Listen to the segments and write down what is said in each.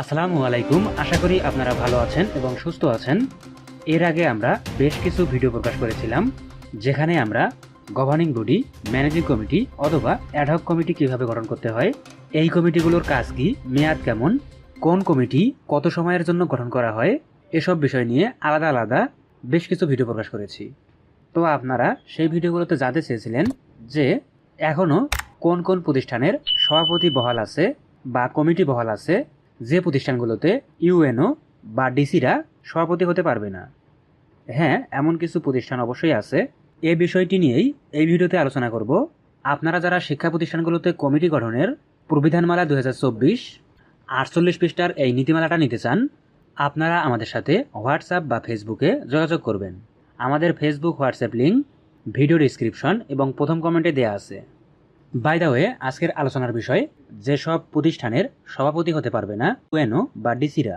আসসালামু আলাইকুম। আশা করি আপনারা ভালো আছেন এবং সুস্থ আছেন। এর আগে আমরা বেশ কিছু ভিডিও প্রকাশ করেছিলাম, যেখানে আমরা গভর্নিং বডি ম্যানেজিং কমিটি অথবা অ্যাডহক কমিটি কীভাবে গঠন করতে হয়, এই কমিটিগুলোর কাজ কি, মেয়াদ কেমন, কোন কমিটি, কত সময়ের জন্য গঠন করা হয়, এসব বিষয় নিয়ে আলাদা আলাদা বেশ কিছু ভিডিও প্রকাশ করেছি। তো আপনারা সেই ভিডিওগুলোতে জানতে চেয়েছিলেন যে এখনও কোন কোন প্রতিষ্ঠানের সভাপতি বহাল আছে বা কমিটি বহাল আছে যে প্রতিষ্ঠানগুলোতে ইউএনও বা ডিসিরা সভাপতি হতে পারবে না। হ্যাঁ এমন কিছু প্রতিষ্ঠান অবশ্যই আছে। এই বিষয়টি নিয়েই এই ভিডিওতে আলোচনা করব। আপনারা যারা শিক্ষা প্রতিষ্ঠানগুলোতে কমিটি গঠনের প্রবিধানমালা দু হাজার চব্বিশ আটচল্লিশ পৃষ্ঠার এই নীতিমালাটা নিতে চান, আপনারা আমাদের সাথে হোয়াটসঅ্যাপ বা ফেসবুকে যোগাযোগ করবেন। আমাদের Facebook WhatsApp link video description এবং প্রথম কমেন্টে দেওয়া আছে। বাই দা ওয়ে আজকের আলোচনার বিষয়, যেসব প্রতিষ্ঠানের সভাপতি হতে পারবে না ওয়েনো বা ডিসিরা।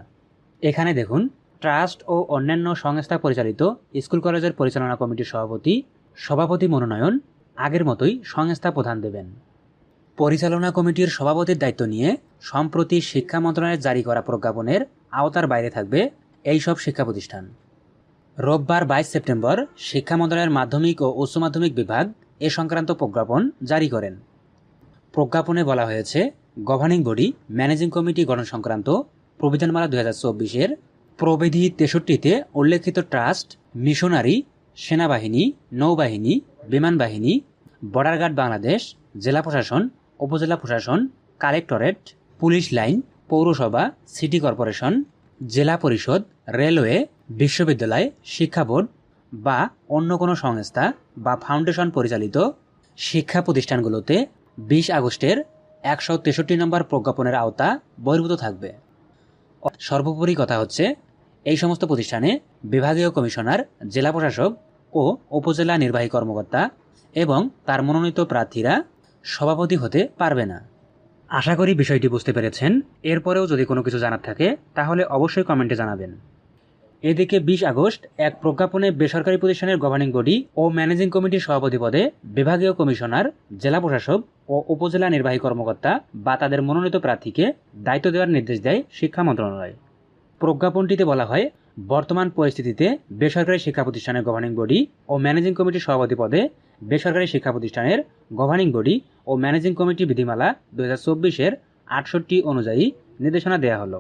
এখানে দেখুন, ট্রাস্ট ও অন্যান্য সংস্থা পরিচালিত স্কুল কলেজের পরিচালনা কমিটির সভাপতি সভাপতি মনোনয়ন আগের মতোই সংস্থা প্রধান দেবেন। পরিচালনা কমিটির সভাপতির দায়িত্ব নিয়ে সম্প্রতি শিক্ষা মন্ত্রণালয়ের জারি করা প্রজ্ঞাপনের আওতার বাইরে থাকবে এই সব শিক্ষা প্রতিষ্ঠান। রোববার বাইশ সেপ্টেম্বর শিক্ষা মন্ত্রণালয়ের মাধ্যমিক ও উচ্চ মাধ্যমিক বিভাগ এ সংক্রান্ত প্রজ্ঞাপন জারি করেন। প্রজ্ঞাপনে বলা হয়েছে, গভর্নিং বডি, ম্যানেজিং কমিটি গঠন সংক্রান্ত প্রবিধানমালা দুই হাজার চব্বিশের প্রবিধি তেষট্টিতে উল্লেখিত ট্রাস্ট, মিশনারি, সেনাবাহিনী, নৌবাহিনী, বিমান বাহিনী, বর্ডার গার্ড বাংলাদেশ, জেলা প্রশাসন, উপজেলা প্রশাসন, কালেক্টরেট, পুলিশ লাইন, পৌরসভা, সিটি কর্পোরেশন, জেলা পরিষদ, রেলওয়ে, বিশ্ববিদ্যালয়, শিক্ষা বোর্ড বা অন্য কোনো সংস্থা বা ফাউন্ডেশন পরিচালিত শিক্ষা প্রতিষ্ঠানগুলোতে বিশ আগস্টের একশো তেষট্টি নম্বর প্রজ্ঞাপনের আওতা বহির্ভূত থাকবে। সর্বোপরি কথা হচ্ছে, এই সমস্ত প্রতিষ্ঠানে বিভাগীয় কমিশনার, জেলা প্রশাসক ও উপজেলা নির্বাহী কর্মকর্তা এবং তার মনোনীত প্রার্থীরা সভাপতি হতে পারবে না। আশা করি বিষয়টি বুঝতে পেরেছেন। এরপরেও যদি কোনো কিছু জানার থাকে, তাহলে অবশ্যই কমেন্টে জানাবেন। এদিকে বিশ আগস্ট এক প্রজ্ঞাপনে বেসরকারি প্রতিষ্ঠানের গভর্নিং বডি ও ম্যানেজিং কমিটির সভাপতি পদে বিভাগীয় কমিশনার, জেলা প্রশাসক ও উপজেলা নির্বাহী কর্মকর্তা বা তাদের মনোনীত প্রার্থীকে দায়িত্ব দেওয়ার নির্দেশ দেয় শিক্ষা মন্ত্রণালয়। প্রজ্ঞাপনটিতে বলা হয়, বর্তমান পরিস্থিতিতে বেসরকারি শিক্ষা প্রতিষ্ঠানের গভর্নিং বডি ও ম্যানেজিং কমিটির সভাপতি পদে বেসরকারি শিক্ষা প্রতিষ্ঠানের গভর্নিং বডি ও ম্যানেজিং কমিটি বিধিমালা দু হাজার চব্বিশের আটষট্টি অনুযায়ী নির্দেশনা দেওয়া হলো।